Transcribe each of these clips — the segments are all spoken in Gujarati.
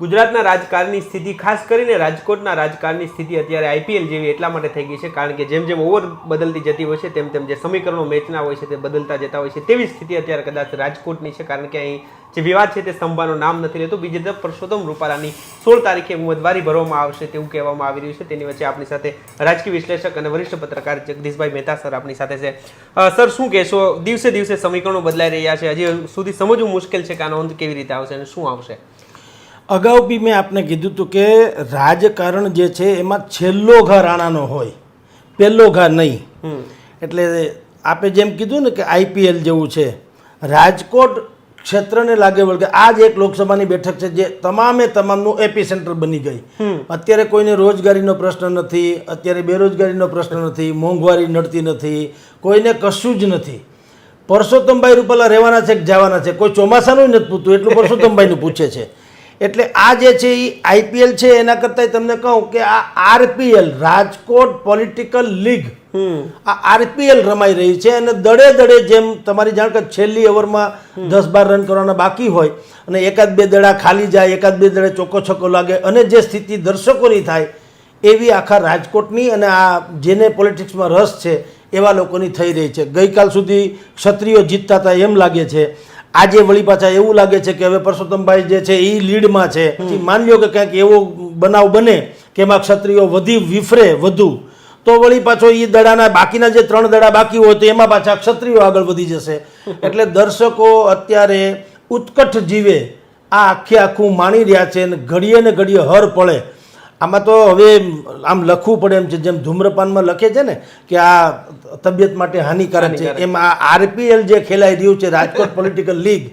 ગુજરાતના રાજકારણની સ્થિતિ, ખાસ કરીને રાજકોટના રાજકારણની સ્થિતિ અત્યારે આઈપીએલ જેવી એટલા માટે થઈ ગઈ છે, કારણ કે જેમ જેમ ઓવર બદલતી જતી હોય છે, તેમ તેમ જે સમીકરણો મેચના હોય છે, તે બદલતા જતા હોય છે, તેવી સ્થિતિ અત્યારે કદાચ રાજકોટની છે, કારણ કે અહીં જે વિવાદ છે તે સ્તંભાનું નામ નથી લેતું. બીજી તરફ પરસોત્તમ રૂપાલાની સોળ તારીખે ઉમેદવારી ભરવામાં આવશે તેવું કહેવામાં આવી રહ્યું છે. તેની વચ્ચે આપણી સાથે રાજકીય વિશ્લેષક અને વરિષ્ઠ પત્રકાર જગદીશભાઈ મહેતા સર આપણી સાથે છે. સર, શું કહેશો? દિવસે દિવસે સમીકરણો બદલાઈ રહ્યા છે. હજી સુધી સમજવું મુશ્કેલ છે કે આનો અંત કેવી રીતે આવશે અને શું આવશે? અગાઉ બી મેં આપને કીધું હતું કે રાજકારણ જે છે એમાં છેલ્લો ઘા રાણાનો હોય. પહેલો ઘા નહીં. એટલે આપે જેમ કીધું ને કે આઈપીએલ જેવું છે રાજકોટ ક્ષેત્રને લાગે વળગે આ જ એક લોકસભાની બેઠક છે જે તમામે તમામનું એપી સેન્ટર બની ગઈ. અત્યારે કોઈને રોજગારીનો પ્રશ્ન નથી અત્યારે બેરોજગારીનો પ્રશ્ન નથી મોંઘવારી નડતી નથી કોઈને કશું જ નથી. પરસોત્તમભાઈ રૂપાલા રહેવાના છે કે જવાના છે? કોઈ ચોમાસાનું નથી પૂછતું એટલું પરસોત્તમભાઈનું પૂછે છે. એટલે આ જે છે એ આઈપીએલ છે એના કરતાં તમને કહું કે આ આરપીએલ રાજકોટ પોલિટિકલ લીગ આ આરપીએલ રમાઈ રહી છે અને દડે દડે જેમ તમારી જાણ કે છેલ્લી ઓવરમાં દસ બાર રન કરવાના બાકી હોય અને એકાદ બે દડા ખાલી જાય એકાદ બે દડે ચોખ્ખો છક્કો લાગે અને જે સ્થિતિ દર્શકોની થાય એવી આખા રાજકોટની અને આ જેને પોલિટિક્સમાં રસ છે એવા લોકોની થઈ રહી છે. ગઈકાલ સુધી ક્ષત્રિયો જીતતા હતા એમ લાગે છે. આજે વળી પાછા એવું લાગે છે કે હવે પરસોત્તમભાઈ જે છે એ લીડમાં છે. માની લ્યો કે ક્યાંક એવો બનાવ બને કે એમાં ક્ષત્રિયો વધી વિફરે વધુ. તો વળી પાછો એ દડાના બાકીના જે ત્રણ દડા બાકી હોય તો એમાં પાછા ક્ષત્રિયો આગળ વધી જશે. એટલે દર્શકો અત્યારે ઉત્કટ જીવે. આ આખે આખું માણી રહ્યા છે અને ઘડીએ ને ઘડીએ હર પડે. આમાં તો હવે આમ લખવું પડે એમ છે જેમ ધૂમ્રપાનમાં લખે છે ને કે આ તબિયત માટે હાનિકારક છે. એમ આ આરપીએલ જે ખેલાઈ રહ્યું છે રાજકોટ પોલિટિકલ લીગ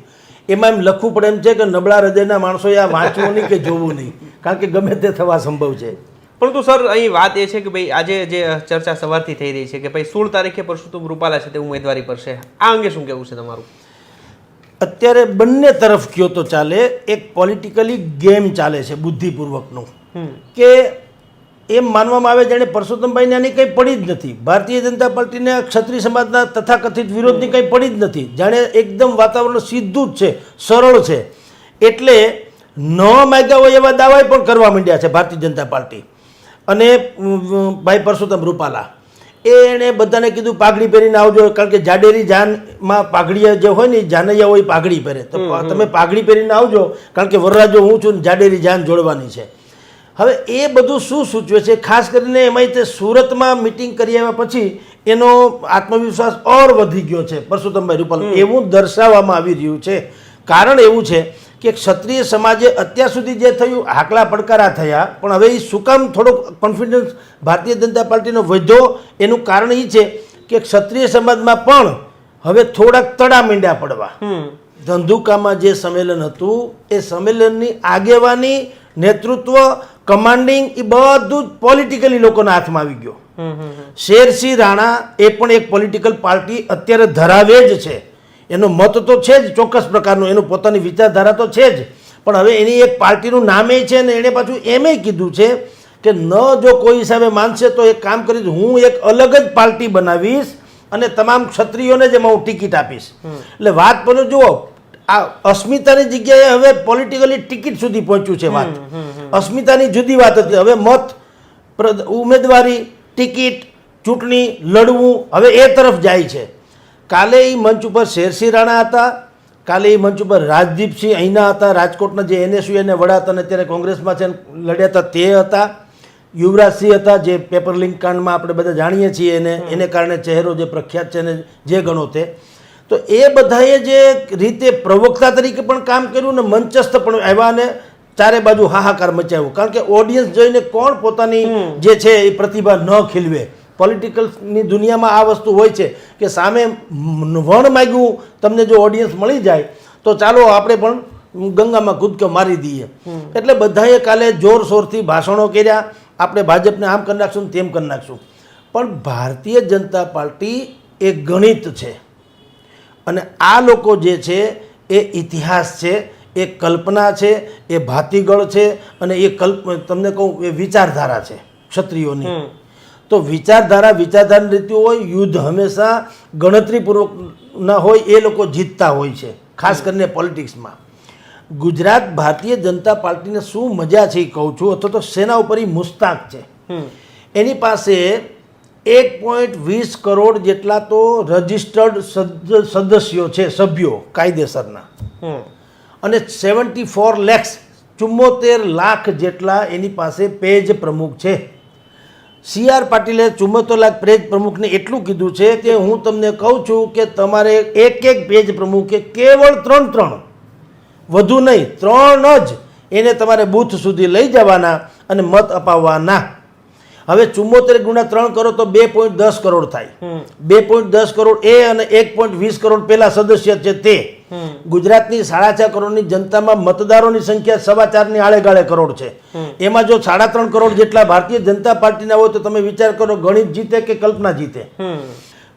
એમાં એમ લખવું પડે એમ છે કે નબળા હૃદયના માણસોએ આ વાંચવું નહીં કે જોવું નહીં કારણ કે ગમે તે થવા સંભવ છે. પરંતુ સર અહીં વાત એ છે કે ભાઈ આજે જે ચર્ચા સવારથી થઈ રહી છે કે ભાઈ સોળ તારીખે પરસોત્તમ રૂપાલા છે તે ઉમેદવારી પર છે આ અંગે શું કહેવું છે તમારું? અત્યારે બંને તરફ કયો તો ચાલે એક પોલિટિકલી ગેમ ચાલે છે બુદ્ધિપૂર્વકનું. કે એમ માનવામાં આવે જાણે પરસોત્તમભાઈને આની કંઈ પડી જ નથી. ભારતીય જનતા પાર્ટીને ક્ષત્રિય સમાજના તથાકથિત વિરોધની કંઈ પડી જ નથી. જાણે એકદમ વાતાવરણ સીધું જ છે સરળ છે. એટલે ન માગ્યા હોય એવા દાવાય પણ કરવા માંડ્યા છે ભારતીય જનતા પાર્ટી. અને ભાઈ પરસોત્તમ રૂપાલા. એ એણે બધાને કીધું પાઘડી પહેરીને આવજો. કારણ કે જાડેરી જાનમાં પાઘડીયા જે હોય ને જાનૈયા હોય પાઘડી પહેરે. તો તમે પાઘડી પહેરીને આવજો. કારણ કે વરરાજો હું છું ને જાડેરી જાન જોડવાની છે. હવે એ બધું શું સૂચવે છે? ખાસ કરીને એમાં તે સુરતમાં મિટિંગ કરી આવ્યા પછી એનો આત્મવિશ્વાસ ઓર વધી ગયો છે પરસોત્તમભાઈ રૂપાલ. એવું દર્શાવવામાં આવી રહ્યું છે. કારણ એવું છે કે ક્ષત્રિય સમાજે અત્યાર સુધી જે થયું હાકલા પડકારા થયા પણ હવે એ શું કામ થોડોક કોન્ફિડન્સ ભારતીય જનતા પાર્ટીનો વધ્યો? એનું કારણ એ છે કે ક્ષત્રિય સમાજમાં પણ હવે થોડાક તડા મીંડ્યા પડવા. ધંધુકામાં જે સંમેલન હતું એ સંમેલનની આગેવાની નેતૃત્વ કમાન્ડિંગ એ બધું જ પોલિટિકલી લોકોના હાથમાં આવી ગયો. શેરસિંહ રાણા એ પણ એક પોલિટિકલ પાર્ટી અત્યારે ધરાવે જ છે. એનો મત તો છે જ ચોક્કસ પ્રકારનો એનું પોતાની વિચારધારા તો છે જ. પણ હવે એની એક પાર્ટીનું નામે છે ને એણે પાછું એમે કીધું છે કે ન જો કોઈ હિસાબે માનશે તો એક કામ કરીશ હું એક અલગ જ પાર્ટી બનાવીશ અને તમામ ક્ષત્રિયોને જ એમાં હું ટિકિટ આપીશ. એટલે વાત પર જુઓ આ અસ્મિતાની જગ્યાએ હવે પોલિટિકલી ટિકિટ સુધી પહોંચ્યું છે વાત. અસ્મિતાની જુદી વાત હતી. હવે મત ઉમેદવારી ટિકિટ ચૂંટણી લડવું હવે એ તરફ જાય છે. કાલે એ મંચ ઉપર શેરસિંહ રાણા હતા. કાલે એ મંચ ઉપર રાજદીપસિંહ અહીંના હતા. રાજકોટના જે એનએસયુએને વડા હતા અને અત્યારે કોંગ્રેસમાં છે લડ્યા હતા તે હતા. યુવરાજસિંહ હતા જે પેપર લિંક કાંડમાં આપણે બધા જાણીએ છીએ એને. એને કારણે ચહેરો જે પ્રખ્યાત છે ને જે ગણો તે. તો એ બધાએ જે રીતે પ્રવક્તા તરીકે પણ કામ કર્યું ને મંચસ્થ પણ આવ્યા ને ચારે બાજુ હાહાકાર મચાવ્યો. કારણ કે ઓડિયન્સ જોઈને કોણ પોતાની જે છે એ પ્રતિભા ન ખીલવે. પોલિટિકલની દુનિયામાં આ વસ્તુ હોય છે કે સામે વણ માગ્યું તમને જો ઓડિયન્સ મળી જાય તો ચાલો આપણે પણ ગંગામાં કૂદકો મારી દઈએ. એટલે બધાએ કાલે જોરશોરથી ભાષણો કર્યા. આપણે ભાજપને આમ કરી નાખશું તેમ કરી નાખશું. પણ ભારતીય જનતા પાર્ટી એ ગણિત છે. અને આ લોકો જે છે એ ઇતિહાસ છે એ કલ્પના છે એ ભાતીગળ છે અને એ કલ્પ તમને કહું એ વિચારધારા છે ક્ષત્રિયોની. તો વિચારધારા વિચારધારાની રીતિ હોય યુદ્ધ હંમેશા ગણતરીપૂર્વક ના હોય એ લોકો જીતતા હોય છે ખાસ કરીને પોલિટિક્સમાં. ગુજરાત ભારતીય જનતા પાર્ટીને શું મજા છે એ કહું છું અથવા તો સેના ઉપર એ મુસ્તાક છે. એની પાસે એક પોઈન્ટ વીસ કરોડ જેટલા તો રજિસ્ટર્ડ સદસ્યો છે સભ્યો કાયદેસરના. અને સેવન્ટી ફોર લેક્સ ચુમ્મોતેર લાખ જેટલા એની પાસે પેજ પ્રમુખ છે. સી આર પાટીલે ચુમ્મોતેર લાખ પેજ પ્રમુખને એટલું કીધું છે કે હું તમને કહું છું કે તમારે એક એક પેજ પ્રમુખે કેવળ ત્રણ ત્રણ વધુ નહીં ત્રણ જ એને તમારે બૂથ સુધી લઈ જવાના અને મત અપાવવાના. હવે ચુમ્મોતેર ગુણા ત્રણ કરો તો બે પોઈન્ટ દસ કરોડ થાય. બે પોઈન્ટ દસ કરોડ એ અને એક પોઈન્ટ વીસ કરોડ પેલા સદસ્ય છે તે. ગુજરાતની સાડા ચાર કરોડની જનતામાં મતદારોની સંખ્યા સવા ચારની આળેગાળે કરોડ છે. એમાં જો સાડા ત્રણ કરોડ જેટલા ભારતીય જનતા પાર્ટીના હોય તો તમે વિચાર કરો ગણિત જીતે કે કલ્પના જીતે.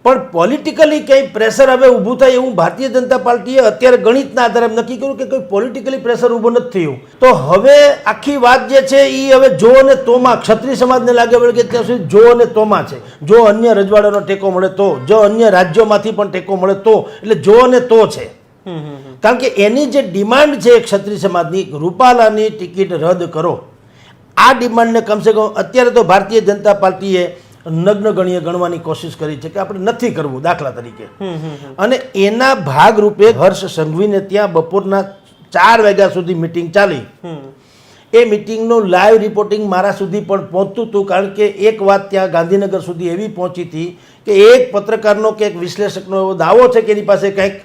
પણ પોલિટિકલી કંઈ પ્રેશર હવે ઊભું થાય એવું ભારતીય જનતા પાર્ટીએ અત્યારે ગણિતના આધારે નક્કી કર્યું કે કોઈ પોલિટિકલી પ્રેશર ઊભું નથી થયું. તો હવે આખી વાત જે છે એ હવે જો અને તોમાં ક્ષત્રિય સમાજને લાગે વળે કે ત્યાં સુધી જો અને તોમાં છે. જો અન્ય રજવાડાનો ટેકો મળે તો જો અન્ય રાજ્યોમાંથી પણ ટેકો મળે તો એટલે જો અને તો છે. કારણ કે એની જે ડિમાન્ડ છે ક્ષત્રિય સમાજની રૂપાલાની ટિકિટ રદ કરો. આ ડિમાન્ડને કમસે કમ અત્યારે તો ભારતીય જનતા પાર્ટીએ નગ્ન ગણીએ ગણવાની કોશિશ કરી છે કે આપણે નથી કરવું દાખલા તરીકે. અને એના ભાગરૂપે હર્ષ સંઘવીને ત્યાં બપોરના ચાર વાગ્યા સુધી મિટિંગ ચાલી. એ મિટિંગનું લાઈવ રિપોર્ટિંગ મારા સુધી પણ પહોંચતું હતું કારણ કે એક વાત ત્યાં ગાંધીનગર સુધી એવી પહોંચી હતી કે એક પત્રકારનો કે એક વિશ્લેષકનો એવો દાવો છે કે એની પાસે કંઈક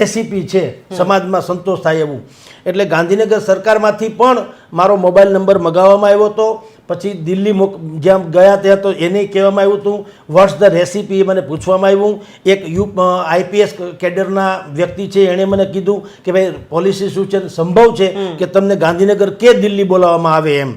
રેસીપી છે સમાજમાં સંતોષ થાય એવું. એટલે ગાંધીનગર સરકારમાંથી પણ મારો મોબાઈલ નંબર મગાવવામાં આવ્યો હતો. પછી દિલ્હી મોક જ્યાં ગયા ત્યાં તો એને કહેવામાં આવ્યું હતું વોટ્સ ધ રેસીપી મને પૂછવામાં આવ્યું. એક યુ આઈપીએસ કેડરના વ્યક્તિ છે એણે મને કીધું કે ભાઈ પોલિસી શું છે? સંભવ છે કે તમને ગાંધીનગર કે દિલ્હી બોલાવવામાં આવે એમ.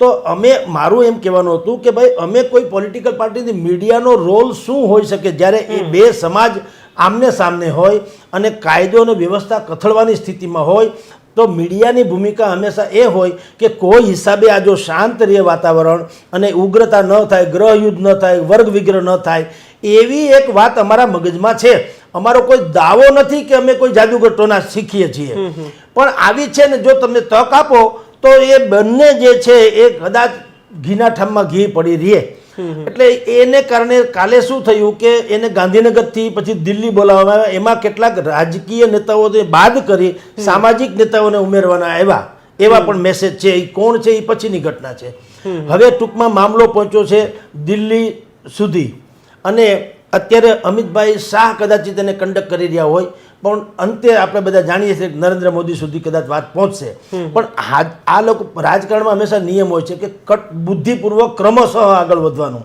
તો અમે મારું એમ કહેવાનું હતું કે ભાઈ અમે કોઈ પોલિટિકલ પાર્ટીની મીડિયાનો રોલ શું હોઈ શકે જ્યારે એ બે સમાજ આમને સામને હોય અને કાયદો અને વ્યવસ્થા કથળવાની સ્થિતિમાં હોય તો મીડિયાની ભૂમિકા હંમેશા એ હોય કે કોઈ હિસાબે આ જો શાંત રહે વાતાવરણ અને ઉગ્રતા ન થાય ગ્રહયુદ્ધ ન થાય વર્ગ વિગ્રહ ન થાય એવી એક વાત અમારા મગજમાં છે. અમારો કોઈ દાવો નથી કે અમે કોઈ જાદુગર ટોના શીખીએ છીએ. પણ આવી છે ને જો તમને તક આપો તો એ બંને જે છે એ કદાચ ઘીના ઠામમાં ઘી પડી રહે. એટલે એને કારણે કાલે શું થયું કે એને ગાંધીનગરથી પછી દિલ્હી બોલાવવામાં આવ્યા. એમાં કેટલાક રાજકીય નેતાઓને બાદ કરી સામાજિક નેતાઓને ઉમેરવાના આવ્યા. એવા પણ મેસેજ છે. એ કોણ છે? એ પછીની ઘટના છે. હવે ટૂંકમાં મામલો પહોંચ્યો છે દિલ્હી સુધી. અને અત્યારે અમિતભાઈ શાહ કદાચિત એને કંડક્ટ કરી રહ્યા હોય. પણ અંતે આપણે બધા જાણીએ છીએ કે નરેન્દ્ર મોદી સુધી કદાચ વાત પહોંચશે. પણ આ આ લોકો રાજકારણમાં હંમેશા નિયમ હોય છે કે કટ બુદ્ધિપૂર્વક ક્રમશઃ આગળ વધવાનું.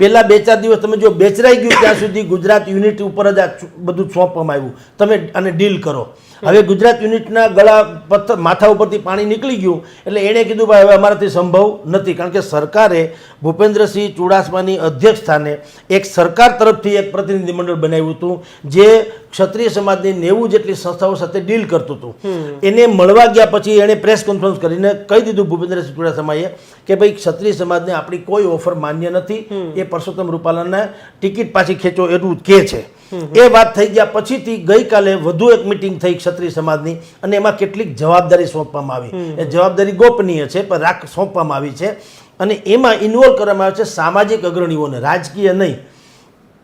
પહેલા બે ચાર દિવસ તમે જો બેચરાઈ ગયું ત્યાં સુધી ગુજરાત યુનિટ ઉપર જ આ બધું સોંપવામાં આવ્યું. તમે અને ડીલ કરો. હવે ગુજરાત યુનિટના ગળા પથ્થર માથા ઉપરથી પાણી નીકળી ગયું એટલે એણે કીધું ભાઈ હવે અમારાથી સંભવ નથી. કારણ કે સરકારે ભૂપેન્દ્રસિંહ ચુડાસમાની અધ્યક્ષ સ્થાને એક સરકાર તરફથી એક પ્રતિનિધિમંડળ બનાવ્યું હતું જે ક્ષત્રિય સમાજની નેવું જેટલી સંસ્થાઓ સાથે ડીલ કરતું હતું. એને મળવા ગયા પછી એણે પ્રેસ કોન્ફરન્સ કરીને કહી દીધું ભૂપેન્દ્રસિંહ ચુડાસમાએ કે ભાઈ ક્ષત્રિય સમાજને આપણી કોઈ ઓફર માન્ય નથી. એ પરસોત્તમ રૂપાલાને ટિકિટ પાછી ખેંચો એટલું કે છે. એ વાત થઈ ગયા પછીથી ગઈકાલે વધુ એક મિટિંગ થઈ ક્ષત્રિય સમાજની અને એમાં કેટલીક જવાબદારી સોંપવામાં આવી. એ જવાબદારી ગોપનીય છે પણ રાખ સોંપવામાં આવી છે. અને એમાં ઇન્વોલ્વ કરવામાં આવે છે સામાજિક અગ્રણીઓને રાજકીય નહીં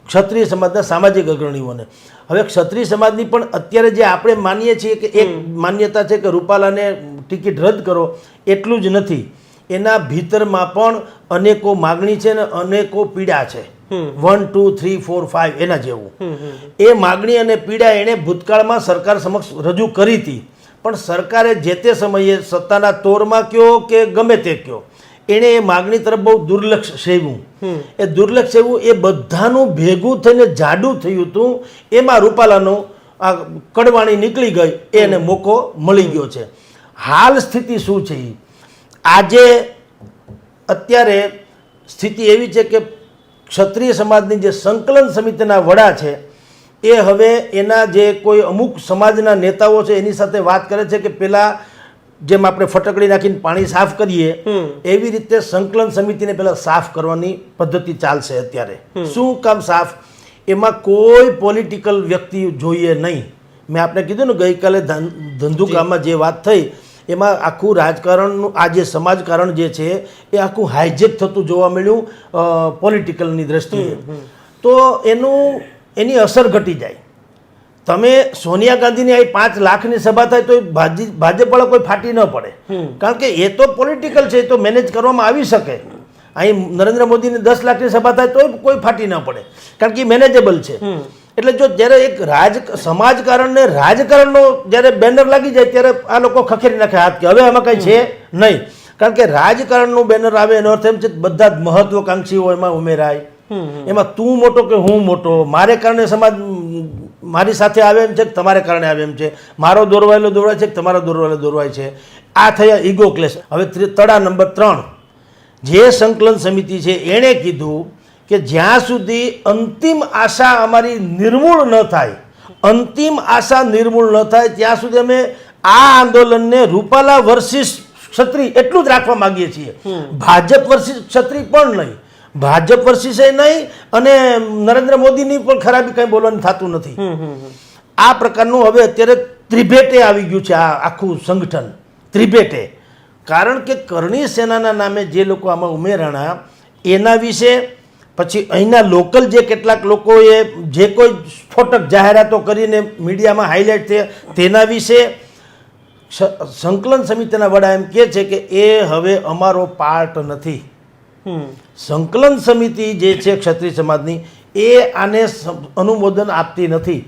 ક્ષત્રિય સમાજના સામાજિક અગ્રણીઓને. હવે ક્ષત્રિય સમાજની પણ અત્યારે જે આપણે માનીએ છીએ કે એક માન્યતા છે કે રૂપાલાને ટિકિટ રદ કરો એટલું જ નથી. એના ભીતરમાં પણ અનેકો માગણી છે ને અનેકો પીડા છે. One two three four five એના જેવું. એ માગણી અને પીડા એણે ભૂતકાળમાં સરકાર સમક્ષ રજૂ કરી હતી. પણ સરકારે જે તે સમયે સત્તાના તોરમાં કયો કે ગમે તે કયો, એણે એ માગણી તરફ બહુ દુર્લક્ષ સેવ્યું. એ દુર્લક્ષ સેવું એ બધાનું ભેગું થઈને જાડું થયું હતું. એમાં રૂપાલાનું આ કડવાણી નીકળી ગઈ, એને મોકો મળી ગયો છે. હાલ સ્થિતિ શું છે? આજે અત્યારે સ્થિતિ એવી છે કે ક્ષત્રિય સમાજની જે સંકલન સમિતિના વડા છે એ હવે એના જે કોઈ અમુક સમાજના નેતાઓ છે એની સાથે વાત કરે છે કે પેલા જેમ આપણે ફટકડી નાખીને પાણી સાફ કરીએ એવી રીતે સંકલન સમિતિને પેલા સાફ કરવાની પદ્ધતિ ચાલશે અત્યારે. શું કામ સાફ? એમાં કોઈ પોલિટિકલ વ્યક્તિ જોઈએ નહીં. મેં આપને કીધું ને ગઈકાલે ધંધુકામાં જે વાત થઈ એમાં આખું રાજકારણનું આ જે સમાજકારણ જે છે એ આખું હાઇજેક થતું જોવા મળ્યું પોલિટિકલની દ્રષ્ટિએ. તો એનું એની અસર ઘટી જાય. તમે સોનિયા ગાંધીની આ પાંચ લાખની સભા થાય તો ભાજી ભાજપવાળા કોઈ ફાટી ન પડે. કારણ કે એ તો પોલિટિકલ છે એ તો મેનેજ કરવામાં આવી શકે. અહીં નરેન્દ્ર મોદીની દસ લાખની સભા થાય તો કોઈ ફાટી ન પડે. કારણ કે એ મેનેજેબલ છે. એટલે જો જ્યારે એક રાજ સમાજકારણને રાજકારણનો જ્યારે બેનર લાગી જાય ત્યારે આ લોકો ખખેરી નાખે હાથ કે હવે આમાં કંઈ છે નહીં. કારણ કે રાજકારણનું બેનર આવે એનો અર્થ એમ છે બધા જ મહત્વકાંક્ષીઓ એમાં ઉમેરાય. એમાં તું મોટો કે હું મોટો? મારે કારણે સમાજ મારી સાથે આવે એમ છે કે તમારે કારણે આવે એમ છે? મારો દોરવાયેલો દોરવાય છે કે તમારો દોરવાયેલો દોરવાય છે? આ થયા ઈગો ક્લેશ. હવે તળા નંબર ત્રણ. જે સંકલન સમિતિ છે એણે કીધું કે જ્યાં સુધી અંતિમ આશા અમારી નિર્મૂળ ન થાય અંતિમ આશા નિર્મૂળ ન થાય ત્યાં સુધી અમે આ આંદોલનને રૂપાલા વર્સિસ ક્ષત્રિય એટલું જ રાખવા માંગીએ છીએ. ભાજપ વર્સિસ ક્ષત્રિય પણ નહીં. ભાજપ વર્સિસે નહીં અને નરેન્દ્ર મોદીની પણ ખરાબી કંઈ બોલવાનું થતું નથી. આ પ્રકારનું હવે અત્યારે ત્રિભેટે આવી ગયું છે આ આખું સંગઠન. ત્રિભેટે. કારણ કે કરણી સેનાના નામે જે લોકો આમાં ઉમેરાણા એના વિશે પછી અહીંના લોકલ જે કેટલાક લોકોએ જે કોઈ સ્ફોટક જાહેરાતો કરીને મીડિયામાં હાઇલાઇટ થયા તેના વિશે સંકલન સમિતિના વડા એમ કહે છે કે એ હવે અમારો પાર્ટ નથી. સંકલન સમિતિ જે છે ક્ષત્રિય સમાજની એ આને અનુમોદન આપતી નથી.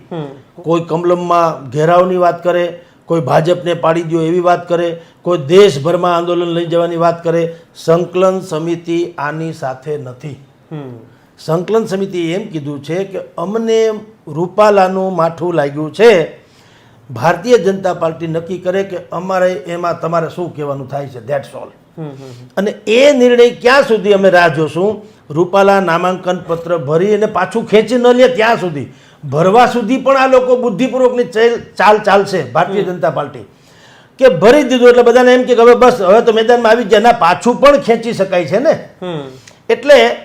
કોઈ કમલમમાં ઘેરાવની વાત કરે કોઈ ભાજપને પાડી દો એવી વાત કરે કોઈ દેશભરમાં આંદોલન લઈ જવાની વાત કરે સંકલન સમિતિ આની સાથે નથી. સંકલન સમિતિએ એમ કીધું છે કે અમને રૂપાલાનું માઠું લાગ્યું છે. ભારતીય જનતા પાર્ટી નક્કી કરે કે અમારે એમાં તમારે શું કહેવાનું થાય છે ધેટ્સ ઓલ અને એ નિર્ણય ક્યાં સુધી અમે રાહ જોશું? રૂપાલા નામાંકન પત્ર ભરી અને પાછું ખેંચી ન લે ત્યાં સુધી. ભરવા સુધી પણ આ લોકો બુદ્ધિપૂર્વકની ચેલ- ચાલ ચાલશે ભારતીય જનતા પાર્ટી. કે ભરી દીધું એટલે બધાને એમ કે હવે બસ હવે તો મેદાનમાં આવી ગયા. ના પાછું પણ ખેંચી શકાય છે ને? એટલે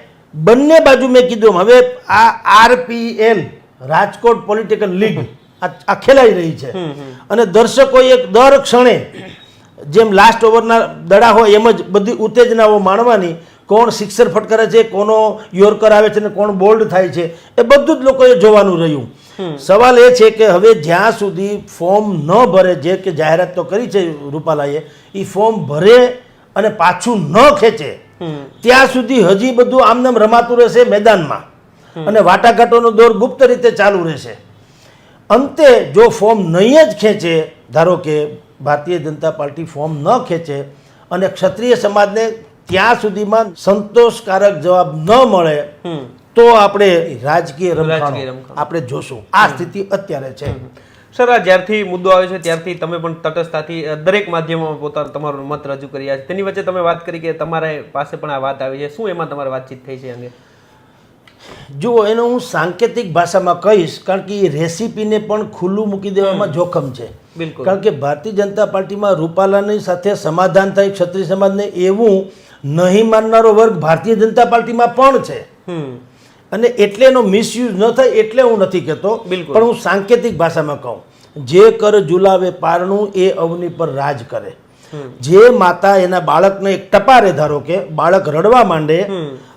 બંને બાજુ મેં કીધું હવે આ આરપીએલ રાજકોટ પોલિટિકલ લીગ આ ખેલાઈ રહી છે. અને દર્શકોએ એક દર ક્ષણે જેમ લાસ્ટ ઓવરના દડા હોય એમ જ બધી ઉત્તેજનાઓ માણવાની કોણ સિક્સર ફટકારે છે કોનો યોર્કર આવે છે ને કોણ બોલ્ડ થાય છે એ બધું જ લોકોએ જોવાનું રહ્યું. સવાલ એ છે કે હવે જ્યાં સુધી ફોર્મ ન ભરે જે કે જાહેરાત તો કરી છે રૂપાલાએ એ ફોર્મ ભરે અને પાછું ન ખેંચે. ત્યાં સુધી હજી બધું આમનામ રમાતું રહેશે મેદાનમાં. અને વાટાઘાટોનો દોર ગુપ્ત રીતે ચાલુ રહેશે. અંતે જો ફોર્મ નહીં જ ખેંચે ધારો કે ભારતીય જનતા પાર્ટી ફોર્મ ન ખેંચે અને ક્ષત્રિય સમાજને ત્યાં સુધીમાં સંતોષકારક જવાબ ન મળે તો આપણે રાજકીય રમખાણો. આપણે જોશું. આ સ્થિતિ અત્યારે છે. સર આ જ્યારથી મુદ્દો આવે છે ત્યારથી તમે પણ તટસ્થતાથી દરેક માધ્યમોમાં પોતાનો તમારો મત રજૂ કર્યા છે. તેની વચ્ચે તમે વાત કરી કે તમારા પાસે પણ આ વાત આવી છે. શું એમાં તમારી વાતચીત થઈ છે અંગે? જુઓ એનો હું સાંકેતિક ભાષામાં કહીશ કારણ કે એ રેસીપીને પણ ખુલ્લું મૂકી દેવામાં જોખમ છે. બિલકુલ. કારણ કે ભારતીય જનતા પાર્ટીમાં રૂપાલાની સાથે સમાધાન થાય ક્ષત્રિય સમાજને એવું નહીં માનનારો વર્ગ ભારતીય જનતા પાર્ટીમાં પણ છે. હમ. અને એટલે એનો મિસયુઝ ન થાય એટલે હું નથી કહેતો. પણ હું સાંકેતિક ભાષામાં કહું. જે કર જુલાવે પારણું એ અવની પર રાજ કરે. જે માતા એના બાળકને એક ટપારે ધારો કે બાળક રડવા માંડે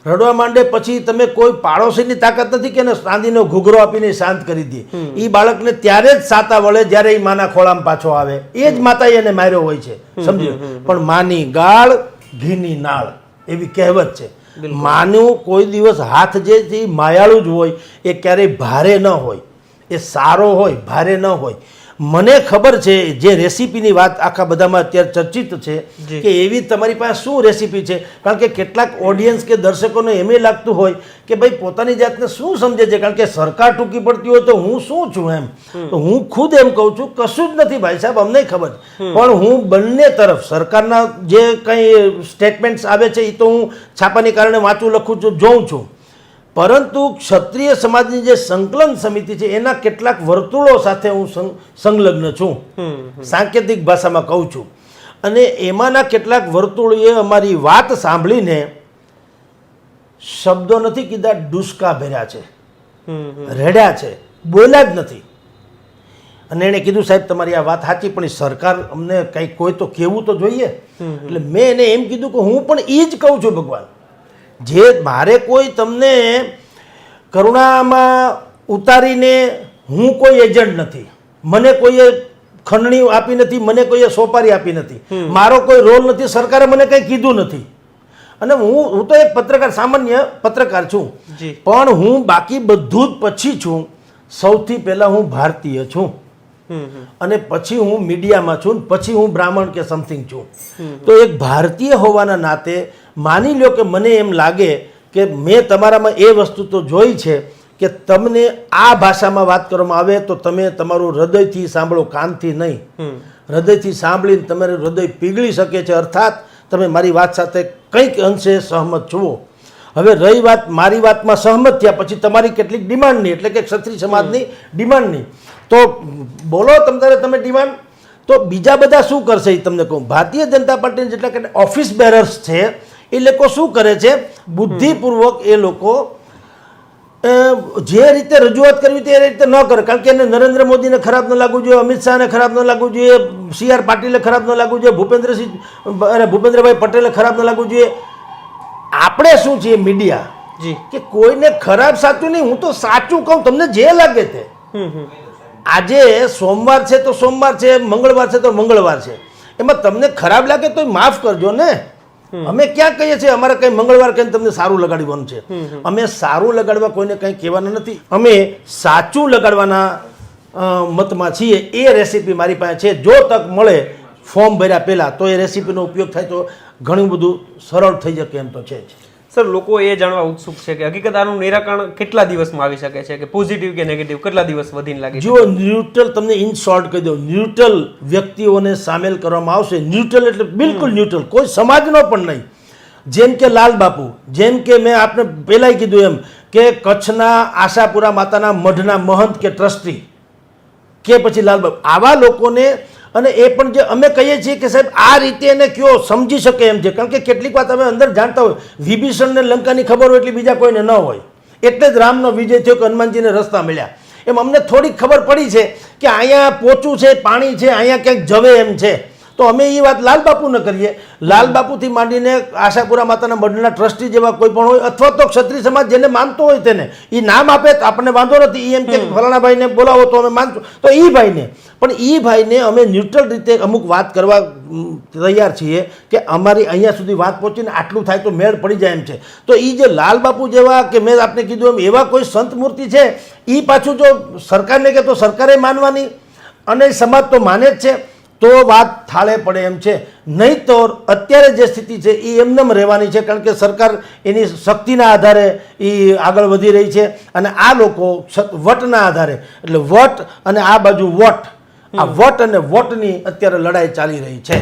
રડવા માંડે પછી તમે કોઈ પાડોશીની તાકાત નથી કે એને ચાંદીનો ઘૂઘરો આપીને શાંત કરી દે. એ બાળકને ત્યારે જ સાતા વળે જ્યારે એ માના ખોળામાં પાછો આવે. એ જ માતાએ એને માર્યો હોય છે સમજો. પણ માની ગાળ ઘીની નાળ એવી કહેવત છે. માનું કોઈ દિવસ હાથ જે છે માયાળું જ હોય, એ ક્યારેય ભારે ન હોય. એ સારો હોય, ભારે ન હોય. મને ખબર છે જે રેસીપીની વાત આખા બધામાં અત્યારે ચર્ચિત છે કે એવી તમારી પાસે શું રેસીપી છે? કારણ કે કેટલાક ઓડિયન્સ કે દર્શકોને એમ લાગતું હોય કે ભાઈ પોતાની જાતને શું સમજે છે? કારણ કે સરકાર ટૂંકી પડતી હોય તો હું શું છું એમ? તો હું ખુદ એમ કહું છું કશું જ નથી ભાઈ સાહેબ અમને ખબર પણ હું બંને તરફ સરકારના જે કંઈ સ્ટેટમેન્ટ્સ આવે છે એ તો હું છાપાની કારણે વાંચું લખું છું જોઉં છું. પરંતુ ક્ષત્રિય સમાજની જે સંકલન સમિતિ છે એના કેટલાક વર્તુળો સાથે હું સંલગ્ન છું. સાંકેતિક ભાષામાં કહું છું. અને એમાંના કેટલાક વર્તુળોએ અમારી વાત સાંભળીને શબ્દો નથી કીધા ડુસકા ભર્યા છે. રેડ્યા છે. બોલ્યા જ નથી. અને એણે કીધું સાહેબ તમારી આ વાત સાચી પણ સરકાર અમને કંઈક કોઈ તો કહેવું તો જોઈએ. એટલે મેં એને એમ કીધું કે હું પણ એ જ કહું છું ભગવાન. જે મારે કોઈ તમને કરુણામાં ઉતારીને હું કોઈ એજન્ટ નથી. મને કોઈએ ખંડણી આપી નથી મને કોઈએ સોપારી આપી નથી. મારો કોઈ રોલ નથી સરકારે મને કંઈ કીધું નથી. અને હું હું તો એક પત્રકાર સામાન્ય પત્રકાર છું. પણ હું બાકી બધું જ પછી છું. સૌથી પહેલાં હું ભારતીય છું. અને પછી હું મીડિયામાં છું. પછી હું બ્રાહ્મણ કે સમથિંગ છું. તો એક ભારતીય હોવાના નાતે માની લો કે મને એમ લાગે કે મેં તમારામાં એ વસ્તુ તો જોઈ છે કે તમને આ ભાષામાં વાત કરવામાં આવે તો તમે તમારું હૃદયથી સાંભળો કાનથી નહીં. હૃદયથી સાંભળીને તમારું હૃદય પીગળી શકે છે અર્થાત તમે મારી વાત સાથે કંઈક અંશે સહમત છુઓ હવે રહી વાત મારી વાતમાં સહમત થયા પછી તમારી કેટલીક ડિમાન્ડની એટલે કે ક્ષત્રિય સમાજની ડિમાન્ડની તો બોલો તમારે તમે ડિમાન્ડ? તો બીજા બધા શું કરશે એ તમને કહું? ભારતીય જનતા પાર્ટીના જેટલા કે ઓફિસ બેરર્સ છે એ લોકો શું કરે છે? બુદ્ધિપૂર્વક એ લોકો જે રીતે રજૂઆત કરવી તે રીતે ન કરે. કારણ કે એને નરેન્દ્ર મોદીને ખરાબ ન લાગવું જોઈએ અમિત શાહને ખરાબ ન લાગવું જોઈએ સી આર પાટીલે ખરાબ ન લાગવું જોઈએ ભૂપેન્દ્રસિંહ અને ભૂપેન્દ્રભાઈ પટેલે ખરાબ ન લાગવું જોઈએ. આપણે શું છીએ મીડિયા? જી. કે કોઈને ખરાબ સાચું નહીં હું તો સાચું કહું તમને જે લાગે તે. આજે સોમવાર છે તો સોમવાર છે મંગળવાર છે તો મંગળવાર છે. એમાં તમને ખરાબ લાગે તો માફ કરજો ને. અમે ક્યાં કહીએ છીએ અમારે કંઈ મંગળવાર કહીને તમને સારું લગાડવાનું છે. અમે સારું લગાડવા કોઈને કંઈ કહેવાના નથી. અમે સાચું લગાડવાના મતમાં છીએ. એ રેસીપી મારી પાસે છે. જો તક મળે ફોર્મ ભર્યા પહેલાં તો એ રેસીપીનો ઉપયોગ થાય તો ઘણું બધું સરળ થઈ શકે એમ તો છે જ. સર, લોકો એ જાણવા ઉત્સુક છે કે હકીકત આનું નિરાકરણ કેટલા દિવસમાં આવી શકે છે? કે પોઝિટિવ કે નેગેટિવ કેટલા દિવસ વધીને લાગે જો ન્યુટ્રલ તમને ઇન શોર્ટ કહી દઉં. ન્યુટ્રલ વ્યક્તિઓને સામેલ કરવામાં આવશે. ન્યુટ્રલ એટલે બિલકુલ ન્યુટ્રલ કોઈ સમાજનો પણ નહીં. જેમ કે લાલ બાપુ, જેમ કે મેં આપને પહેલાંય કીધું એમ કે કચ્છના આશાપુરા માતાના મઢના મહંત કે ટ્રસ્ટી કે પછી લાલબાપુ આવા લોકોને અને એ પણ જે અમે કહીએ છીએ કે સાહેબ, આ રીતે એને કયો સમજી શકે એમ છે. કારણ કે કેટલીક વાત અમે અંદર જાણતા હોય. વિભીષણને લંકાની ખબર હોય એટલી બીજા કોઈને ન હોય. એટલે જ રામનો વિજય થયો કે હનુમાનજીને રસ્તા મળ્યા. એમ અમને થોડીક ખબર પડી છે કે અહીંયા પોચું છે, પાણી છે, અહીંયા ક્યાંક જવે એમ છે. તો અમે એ વાત લાલબાપુને કરીએ. લાલબાપુથી માંડીને આશાપુરા માતાના મઢના ટ્રસ્ટી જેવા કોઈ પણ હોય અથવા તો ક્ષત્રિય સમાજ જેને માનતો હોય તેને એ નામ આપે તો આપણને વાંધો નથી. એ એમ કે ફલાણાભાઈને બોલાવો તો અમે માનશું. તો એ ભાઈને પણ એ ભાઈને અમે ન્યુટ્રલ રીતે અમુક વાત કરવા તૈયાર છીએ કે અમારી અહીંયા સુધી વાત પહોંચીને આટલું થાય તો મેળ પડી જાય એમ છે. તો એ જે લાલબાપુ જેવા કે મેં આપને કીધું એમ એવા કોઈ સંત મૂર્તિ છે એ પાછું જો સરકારને કે તો સરકારે માનવાની અને સમાજ તો માને જ છે. તો વાત થાળે પડે એમ છે. નહીં તો અત્યારે જે સ્થિતિ છે એ એમનેમ રહેવાની છે કારણ કે સરકાર એની શક્તિના આધારે એ આગળ વધી રહી છે અને આ લોકો વટના આધારે એટલે વટ અને આ બાજુ વટ. આ વટ અને વટની અત્યારે લડાઈ ચાલી રહી છે.